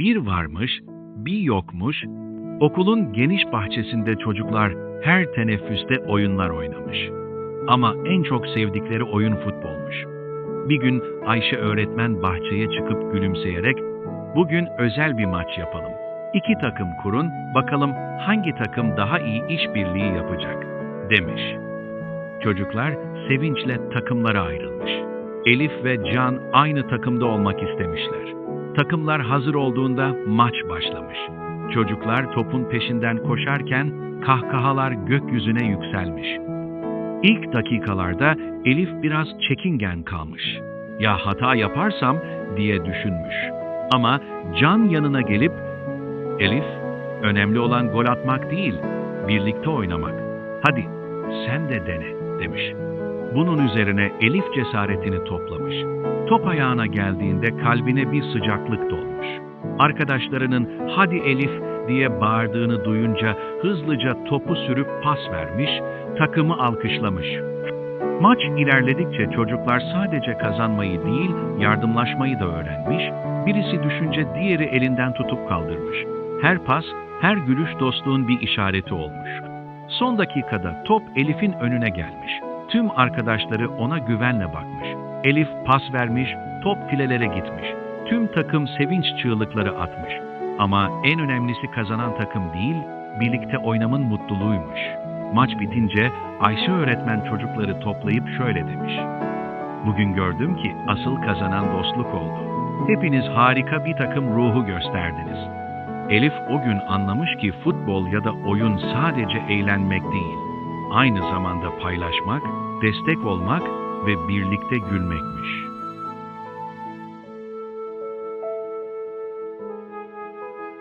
Bir varmış, bir yokmuş, okulun geniş bahçesinde çocuklar her teneffüste oyunlar oynamış. Ama en çok sevdikleri oyun futbolmuş. Bir gün Ayşe öğretmen bahçeye çıkıp gülümseyerek bugün özel bir maç yapalım. İki takım kurun, bakalım hangi takım daha iyi işbirliği yapacak, demiş. Çocuklar sevinçle takımlara ayrılmış. Elif ve Can aynı takımda olmak istemişler. Takımlar hazır olduğunda maç başlamış. Çocuklar topun peşinden koşarken kahkahalar gökyüzüne yükselmiş. İlk dakikalarda Elif biraz çekingen kalmış. Ya hata yaparsam diye düşünmüş. Ama Can yanına gelip Elif, önemli olan gol atmak değil, birlikte oynamak. Hadi sen de dene demiş. Bunun üzerine Elif cesaretini toplamış. Top ayağına geldiğinde kalbine bir sıcaklık dolmuş. Arkadaşlarının hadi Elif diye bağırdığını duyunca hızlıca topu sürüp pas vermiş, takımı alkışlamış. Maç ilerledikçe çocuklar sadece kazanmayı değil, yardımlaşmayı da öğrenmiş, birisi düşünce diğeri elinden tutup kaldırmış. Her pas, her gülüş dostluğun bir işareti olmuş. Son dakikada top Elif'in önüne gelmiş. Tüm arkadaşları ona güvenle bakmış. Elif pas vermiş, top filelere gitmiş. Tüm takım sevinç çığlıkları atmış. Ama en önemlisi kazanan takım değil, birlikte oynamın mutluluğuymuş. Maç bitince Ayşe öğretmen çocukları toplayıp şöyle demiş. Bugün gördüm ki asıl kazanan dostluk oldu. Hepiniz harika bir takım ruhu gösterdiniz. Elif o gün anlamış ki futbol ya da oyun sadece eğlenmek değil, aynı zamanda paylaşmak, destek olmak ve birlikte gülmekmiş.